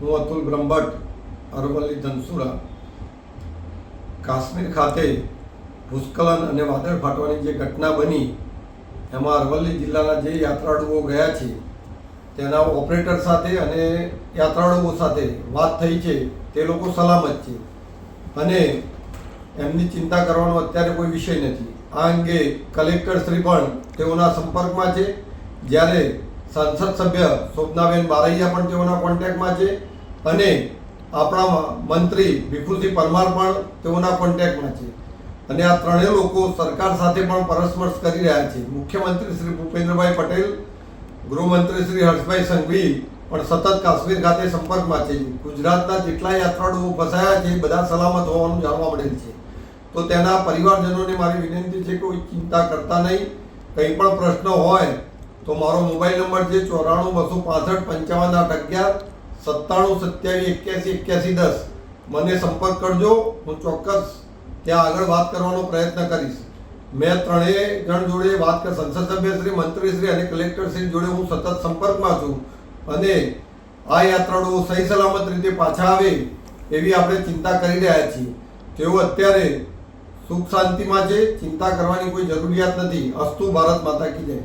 હું અતુલ બ્રહ્મભટ્ટ, અરવલ્લી ધનસુરા કાશ્મીર ખાતે ભૂસ્ખલન અને વાદળ ફાટવાની જે ઘટના બની, એમાં અરવલ્લી જિલ્લાના જે યાત્રાળુઓ ગયા છે, તેના ઓપરેટર સાથે અને યાત્રાળુઓ સાથે વાત થઈ છે, તે લોકો સલામત છે. અને એમની ચિંતા કરવાનો અત્યારે કોઈ વિષય નથી. આ અંગે કલેક્ટર શ્રી પણ તેઓના સંપર્કમાં છે. જ્યારે સંસદ સભ્ય શોભનાબેન બારૈયા પણ તેઓના કોન્ટેક્ટમાં છે અને આપણા મંત્રી વિપુલસિંહ પરમાર પણ તેઓના કોન્ટેક્ટમાં છે. અને આ ત્રણેય લોકો સરકાર સાથે પણ પરસ્પર્શ કરી રહ્યા છે. મુખ્યમંત્રી શ્રી ભૂપેન્દ્રભાઈ પટેલ, ગૃહમંત્રી શ્રી હર્ષભાઈ સંઘવી પણ સતત કાશ્મીર ખાતે સંપર્કમાં છે. ગુજરાતના જેટલા યાત્રાળુઓ ફસાયા છે, બધા સલામત હોવાનું જાણવા મળેલ છે. તો તેના પરિવારજનોને મારી વિનંતી છે કોઈ ચિંતા કરતા નહીં. કંઈ પણ પ્રશ્ન હોય તો મારો મોબાઈલ નંબર છે ચોરાણું, બસો પાસઠ, પંચાવન, આઠ, અગિયાર, સત્તાણું, સત્યાવીસ, એક્યાસી એક્યાસી, દસ મને સંપર્ક કરજો. હું ચોક્કસ ત્યાં આગળ વાત કરવાનો પ્રયત્ન કરીશ. મેં ત્રણેય જણ જોડે વાત કર, સંસદ સભ્યશ્રી, મંત્રીશ્રી અને કલેક્ટરશ્રી જોડે હું સતત સંપર્કમાં છું. અને આ યાત્રાળુઓ સહી સલામત રીતે પાછા આવે એવી આપણે ચિંતા કરી રહ્યા છીએ. તેઓ અત્યારે સુખ શાંતિમાં છે, ચિંતા કરવાની કોઈ જરૂરિયાત નથી. અસ્તુ ભારત માતા કી જય.